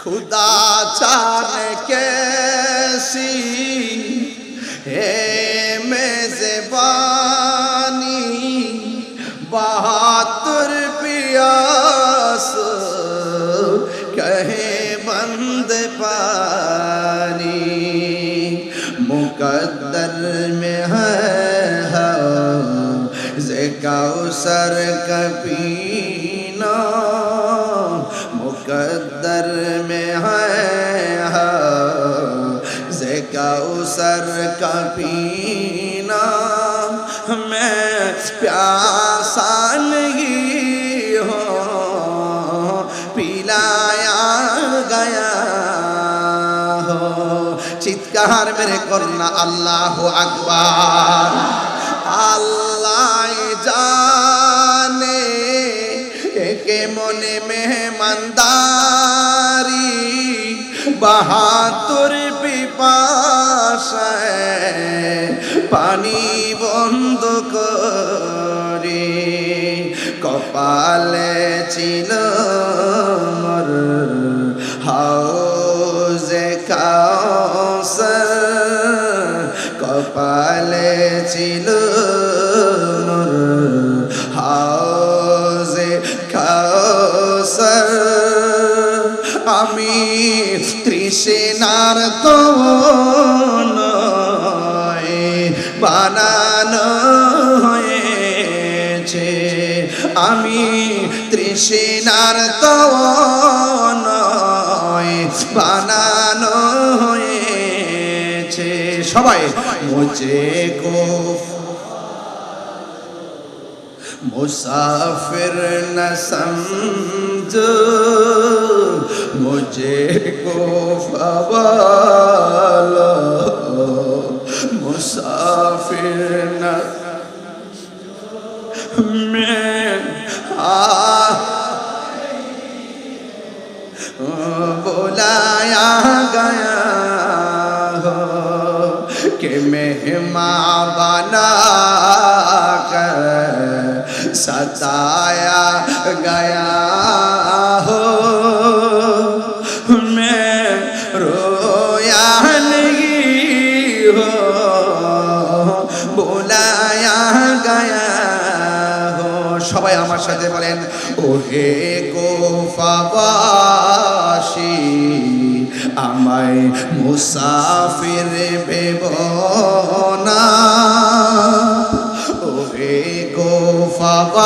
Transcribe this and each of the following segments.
खुदा जाने कैसी है मेजबानी, बहादुर पियास, कहे बंद पानी, मुकद्दर में है से कौसर कपीना कौसर का पीना मैं प्यासा नहीं हो। पिलाया गया हो। चित्कार मेरे करना अल्लाह अकबर। अल्लाह जाने के में मंदारी बहा পিপাসায় পানি বন্ধ করে কপালে ছিল মোর হাউজে কাউসার কপালে ছিল মোর হাউজে কাউসার আমি তৃষ্ণার তো বানানো হয়েছে। আমি তৃষ্ণার তো বানানো হয়েছে। সবাই মুঝে কো মুসাফির না সমঝো মুঝে কো ফবাল মুসা بولایا گیا ہو کہ مہماں بنا کر ستایا گیا সাথে বলেন, ওহে গোফাবাসী আমায় মুসাফির ভেব না। ওহে গোফাবাসী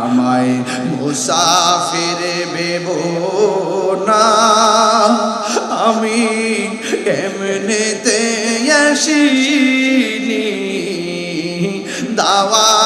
আমায় মুসাফির ভেব না। আমি এমনিতে আসিনি, দাওয়াতে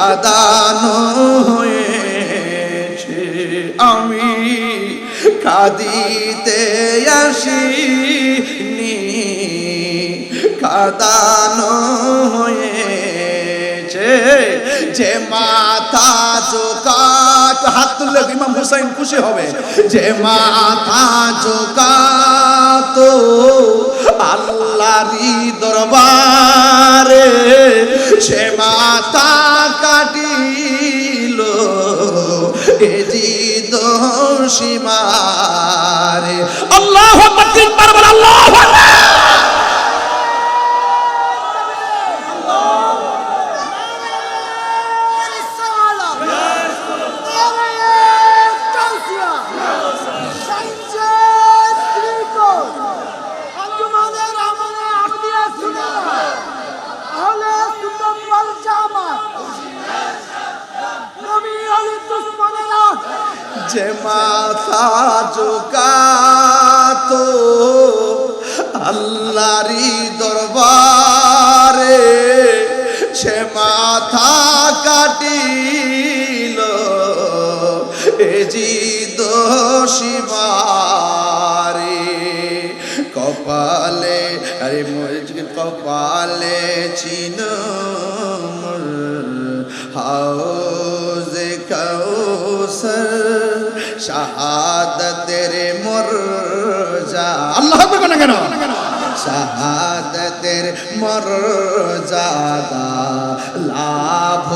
কাদানো হয়েছে। আমি কাঁদিতে আসিনি। কাদানো হয়েছে। যে মাথা চোকাট হাত তুললে ইমাম হুসাইন খুশি হবে। যে মাথা চোকাত আল্লাহরি দরবারে সে মাথা দোষিমারে আল্লাহ আল্লাহ যে মাথা ঝুকাত আল্লাহরি দরবারে, সে মাথা কাটিল এ জি দোষী বারে কপালে, আরে কপালে চিন হাউজ কৌসর শাহাদতের মরজা আল্লাহ করবে না কেন? শাহাদতের মরজাদা লাভ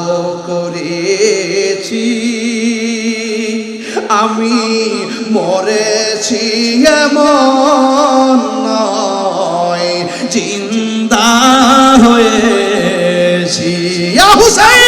করেছি। আমি মরেছি এমন নয় জিন্দা হয়েছি। হুসাইন!